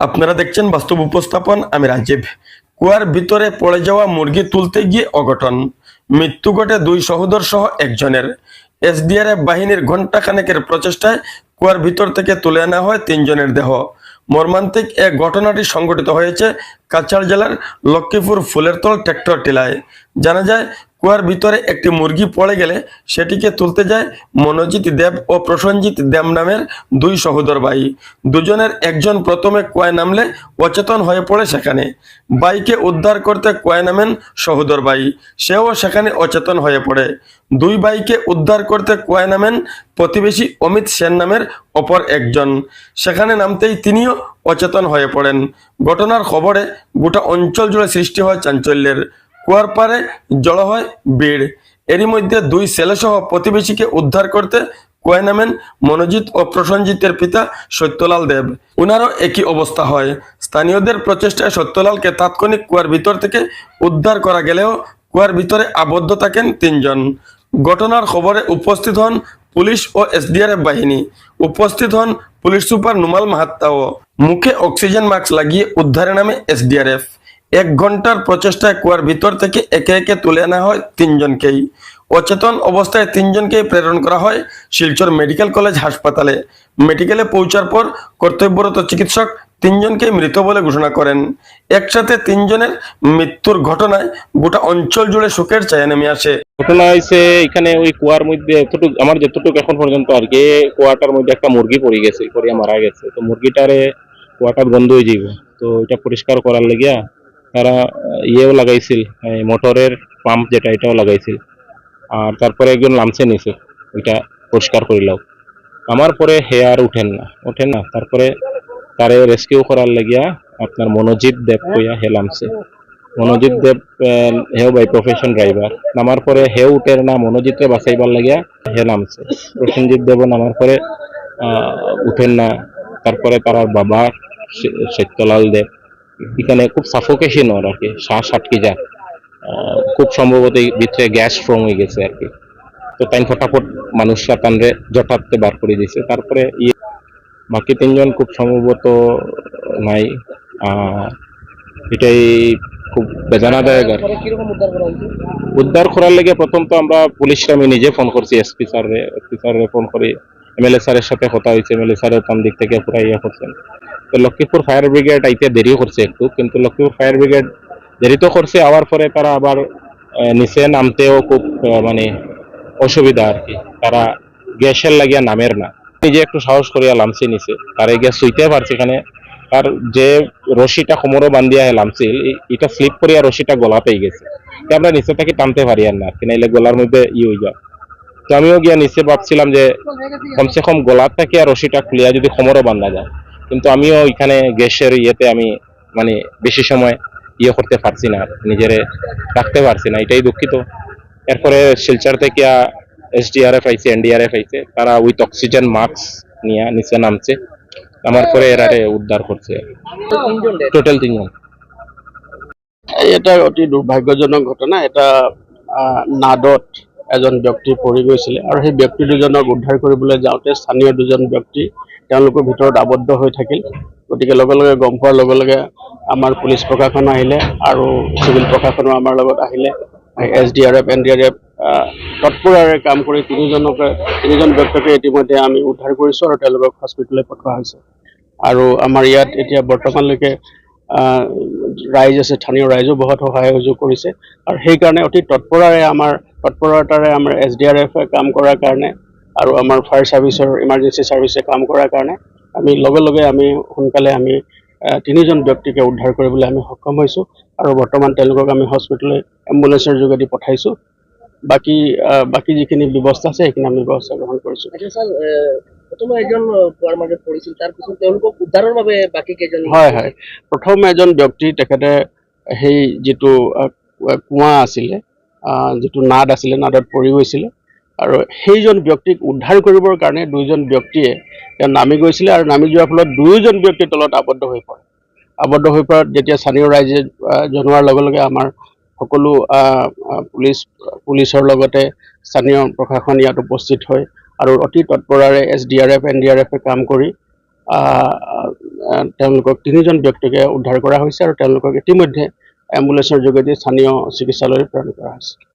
আপনারা দেখছেন বাস্তব উপস্থাপন। আমি রাজীব। কুয়ার ভিতরে পড়ে যাওয়া মুরগি তুলতে গিয়ে অঘটন। মৃত্যু ঘটে দুই সহোদর সহ একজনের। এসডিআরএফ বাহিনীর ঘণ্টাখানেকের প্রচেষ্টায় কুয়ার ভিতর থেকে তুলে আনা হয় তিনজনের দেহ। মর্মান্তিক এক ঘটনাটি সংঘটিত হয়েছে কাছাড় জেলার লক্ষ্মীপুর ফুলেরতল ট্র্যাক্টর টিলায়। জানা যায় কুয়ার ভিতরে একটি মুরগি পড়ে গেলে সেটিকে তুলতে যায় মনোজিৎ দেব ও প্রসঞ্জিৎ দেব নামের দুই সহোদর ভাই। দুজনের একজন প্রথমে কুয়ায় নামলে অচেতন হয়ে পড়ে সেখানে। বাইকে উদ্ধার করতে কুয়ায় নামেন সহোদর ভাই। সেও সেখানে অচেতন হয়ে পড়ে। দুই বাইকে উদ্ধার করতে কুয়ায় নামেন প্রতিবেশী অমিত সেন নামের অপর একজন। সেখানে নামতেই তিনিও অচেতন হয়ে পড়েন। ঘটনার খবরে গোটা অঞ্চল জুড়ে সৃষ্টি হয় চাঞ্চল্যের। কুয়ার পারে জড়ো হয় ভিড় এরই মধ্যে দুই ছেলেসহ প্রতিবেশীকে উদ্ধার করতে কুয়ায় নামেন মনোজিৎ ও প্রসঞ্জিতের পিতা সত্যলাল দেব। উনারও একই অবস্থা হয়। স্থানীয়দের প্রচেষ্টায় সত্যলালকে তাৎক্ষণিক কুয়ার ভিতর থেকে উদ্ধার করা গেলেও কুয়ার ভিতরে আবদ্ধ থাকেন তিনজন। ঘটনার খবরে উপস্থিত হন পুলিশ ও এসডিআরএফ বাহিনী। উপস্থিত হন পুলিশ সুপার নুমাল মাহাত্তাও। মুখে অক্সিজেন মাস্ক লাগিয়ে উদ্ধারে নামে এসডিআরএফ। এক ঘণ্টার প্রচেষ্টায় কুয়ার ভিতর থেকে একে একে তুলে আনা হয় তিনজনকেই। অচেতন অবস্থায় তিনজনকেই প্রেরণ করা হয় শিলচর মেডিকেল কলেজ হাসপাতালে। মেডিকেলে পৌঁছার পর কর্তব্যরত চিকিৎসক তিনজনকেই মৃত বলে ঘোষণা করেন। একসাথে তিনজনের মৃত্যুর ঘটনায় গোটা অঞ্চল জুড়ে শোকের ছায়া নেমে আসে। ঘটনা হয়েছে এখানে ওই কুয়ার মধ্যে এতটুকু আমার যতটুকু এখন পর্যন্ত আর কি কুয়াটার মধ্যে একটা মুরগি পড়ে গেছে পড়িয়া মারা গেছে। তো মুরগিটারে কুয়াটার গন্ধ হয়ে যাইব। তো এটা পরিষ্কার করার লাগিয়া তারা ইয়েও লাগাইছিল মোটরের পাম্প যেটা, এটাও লাগাইছিল। আর তারপরে একজন লামসে নিছে ওইটা পরিষ্কার করিলাও। আমার পরে হে আর উঠেন না ওঠেন না। তারপরে তারে রেস্কিউ করার লাগিয়া আপনার মনোজিৎ দেব কইয়া হে লামছে। মনোজিৎ দেব হেও বাই প্রফেশন ড্রাইভার নামার পরে হে উঠের না মনোজিৎরে বাঁচাইবার লাগিয়া হে নামছে প্রসেনজিৎ দেব নামার পরে উঠেন না। তারপরে তার বাবা সত্যলাল দেব এখানে খুব সাফোকেশন ওর আর কি, শ্বাস আটকে যায়। খুব সম্ভবত ভিতরে গ্যাস ফর্ম হয়ে গেছে আর কি। তো তাই ফটাফট মানুষরা তানরে জটাতে বার করে দিয়েছে। তারপরে ইয়ে বাকি তিনজন খুব সম্ভবত নাই। এটাই খুব বেদনাদায়ক আর। উদ্ধার করার লেগে প্রথম তো আমরা পুলিশরা আমি নিজে ফোন করছি এসপি স্যারে এসপি স্যারে ফোন করি। এমএলএ স্যারের সাথে কথা হয়েছে। এমএলএ স্যারের তার দিক থেকে পুরা ইয়ে করছেন। তো লক্ষ্মীপুর ফায়ার ব্রিগেড আইতে দেরি করছে একটু, কিন্তু লক্ষ্মীপুর ফায়ার ব্রিগেড দেরি তো করছে আবার পরে তারা আবার নিচে নামতেও খুব মানে অসুবিধা আর কি তারা গ্যাসের লাগিয়া নামের না। নিজে একটু সাহস করিয়া লামছে নিচে তারে গ্যাস সুইতে পারছে এখানে তার যে রশিটা কোমরও বান্ধিয়া লামছিল এটা স্লিপ করিয়া রশিটা গলা পেয়ে গেছে। আমরা নিচে থেকে টানতে পারি আর না নাইলে গলার মধ্যে ই হয়ে যায়। তো আমিও গিয়া নিচে ভাবছিলাম যে কমসে কম গলার থেকে আর রশিটা খুলিয়া যদি কোমরও বান্ধা যায়। কিন্তু আমিও এখানে গ্যাসের ইয়েতে আমি মানে বেশি সময় ইয়ে করতে পারছি না, নিজেরে রাখতে পারছি না, এটাই দুঃখিত। এরপরে শিলচর থেকে এসডিআরএফ আইছে, এনডিআরএফ আইছে, তারা উইথ অক্সিজেন মাস্ক নিয়ে, নিচে নামছে। নামার পরে এরারে উদ্ধার করছে। টোটাল তিনজন। এটা অতি দুৰ্ভাগ্যজনক ঘটনা, এটা নাদত এজন ব্যক্তি পৰি গৈছিলে। আৰু সেই ব্যক্তি দুজনক উদ্ধাৰ কৰিবলৈ যাওঁতে স্থানীয় দুজন ব্যক্তি তেওঁলোকৰ ভিতৰত আবদ্ধ হৈ থাকিল। গতিকে লগে লগে গম পোৱাৰ লগে লগে আমাৰ পুলিচ প্ৰশাসন আহিলে আৰু চিভিল প্ৰশাসনো আমাৰ লগত আহিলে। S D R F, N D R F তৎপৰাৰে কাম কৰি তিনিজনকে, তিনিজন ব্যক্তিকে ইতিমধ্যে আমি উদ্ধাৰ কৰিছোঁ আৰু তেওঁলোকক হস্পিটেললৈ পঠোৱা হৈছে। আৰু আমাৰ ইয়াত এতিয়া বৰ্তমানলৈকে ৰাইজ আছে, স্থানীয় ৰাইজো বহুত সহায় সহযোগ কৰিছে। আৰু সেইকাৰণে অতি তৎপৰাৰে আমাৰ, তৎপৰতাৰে আমাৰ এছ ডি আৰ এফে কাম কৰাৰ কাৰণে আৰু আমাৰ ফায়াৰ ছাৰ্ভিচৰ ইমাৰ্জেঞ্চি ছাৰ্ভিচে কাম কৰাৰ কাৰণে আমি লগে লগে আমি সোনকালে আমি তিনিজন ব্যক্তিকে উদ্ধাৰ কৰিবলৈ আমি সক্ষম হৈছোঁ আৰু বৰ্তমান তেওঁলোকক আমি হস্পিটেললৈ এম্বুলেঞ্চৰ যোগেদি পঠাইছোঁ। বাকী বাকী যিখিনি ব্যৱস্থা আছে সেইখিনি আমি ব্যৱস্থা গ্ৰহণ কৰিছোঁ। প্ৰথমে এজন মাজত পৰিছিল তাৰপিছত তেওঁলোকক উদ্ধাৰৰ বাবে বাকী কেইজন হয় হয়। প্ৰথম এজন ব্যক্তি তেখেতে সেই যিটো কুঁৱা আছিলে যিটো নাদ আছিলে নাদত পৰি গৈছিলে। আৰু সেইজন ব্যক্তিক উদ্ধাৰ কৰিবৰ কাৰণে দুইজন ব্যক্তিয়ে তেওঁ নামি গৈছিলে আৰু নামি যোৱাৰ ফলত দুয়োজন ব্যক্তিৰ তলত আবদ্ধ হৈ পৰে। আবদ্ধ হৈ পৰাত যেতিয়া স্থানীয় ৰাইজে জনোৱাৰ লগে লগে আমাৰ সকলো পুলিচ পুলিচৰ লগতে স্থানীয় প্ৰশাসন ইয়াত উপস্থিত হয় আৰু অতি তৎপৰাৰে S D R F N D R এফে কাম কৰি তেওঁলোকক তিনিজন ব্যক্তিকে উদ্ধাৰ কৰা হৈছে আৰু তেওঁলোকক ইতিমধ্যে এম্বুলেন্সৰ যোগেদি স্থানীয় চিকিৎসালয়লৈ প্ৰেৰণ কৰা হৈছে।